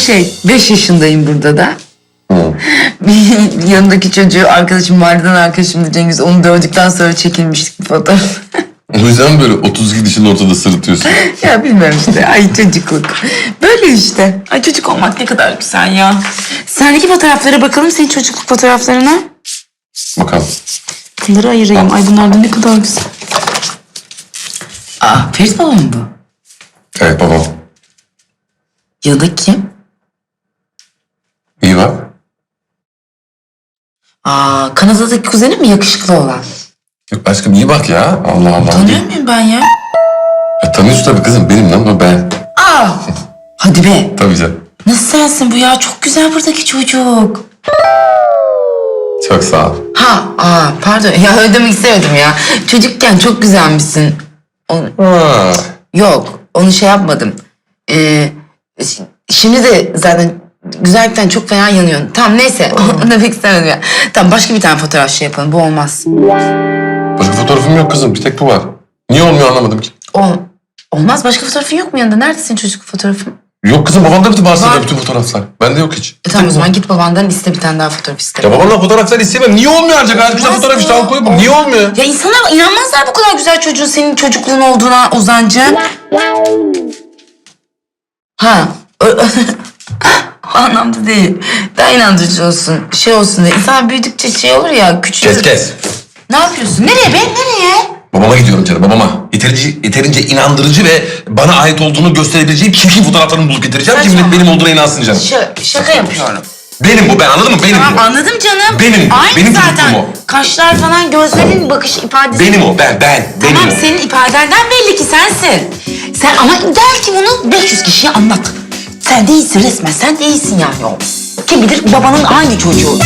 şey, beş yaşındayım burada da. Yanındaki çocuğu arkadaşım mahalleden arkadaşım da Cengiz onu dövdükten sonra çekilmiştik bir fotoğraf. O yüzden böyle 32 dişin ortada sırıtıyorsun. ya bilmiyorum işte. Ay çocukluk. Böyle işte. Ay çocuk olmak ne kadar güzel ya. Sendeki fotoğraflara bakalım senin çocukluk fotoğraflarına. Bakalım. Bunları ayırayım. Ay bunlar da ne kadar güzel. Aa Ferit babam mı bu? Evet babam. Ya da kim? İyi bak. Aa Kanada'daki kuzenim mi yakışıklı olan? Yok aşkım iyi bak ya. Allah Allah. Tanıyor muyum ben ya? Ya, tanıyorsun tabii kızım. Benim lan bu ben. Aa hadi be. Tabii canım. Nasıl sensin bu ya? Çok güzel buradaki çocuk. Çok sağ ol. Ha, aa, pardon. Ya öyle demek istemedim ya. Çocukken çok güzelmişsin. Ha. yok, onu şey yapmadım. Ee, ş- şimdi de zaten güzellikten çok fena yanıyorsun. Tamam neyse, onu demek istemedim ya. Tamam başka bir tane fotoğraf şey yapalım. Bu olmaz. Başka fotoğrafım yok kızım. Bir tek bu var. Niye olmuyor anlamadım ki. Ol, olmaz. Başka fotoğrafın yok mu yanında? Nerede senin çocuk fotoğrafın? Yok kızım babanda bütün Var. bahsediyor bütün fotoğraflar. Bende yok hiç. E, tamam o zaman git babandan iste bir tane daha fotoğraf iste. Ya babandan fotoğraflar istemem. Niye olmuyor ancak? Gayet güzel Olmaz fotoğraf işte ya. al koy. Niye olmuyor? Ya insanlar inanmazlar bu kadar güzel çocuğun senin çocukluğun olduğuna Ozancı. Ha. ö- anlamda değil. Daha inandırıcı olsun. Şey olsun diye. İnsan büyüdükçe şey olur ya küçülür. Kes kes. Ne yapıyorsun? Nereye be? Nereye? Babama gidiyorum canım babama. Yeterince, yeterince inandırıcı ve bana ait olduğunu gösterebileceğim çirkin fotoğraflarını bulup getireceğim Saçma. millet benim olduğuna inansın canım. Ş- şaka yapıyorum. Benim bu ben anladın mı? Benim Tamam bu. anladım canım. Benim bu, Aynı benim zaten. Kaşlar falan gözlerin bakış ifadesi. Benim o ben ben. Benim Tamam o. senin ifadenden belli ki sensin. Sen ama gel ki bunu 500 kişiye anlat. Sen değilsin resmen, sen değilsin yani o. Kim bilir babanın aynı çocuğu.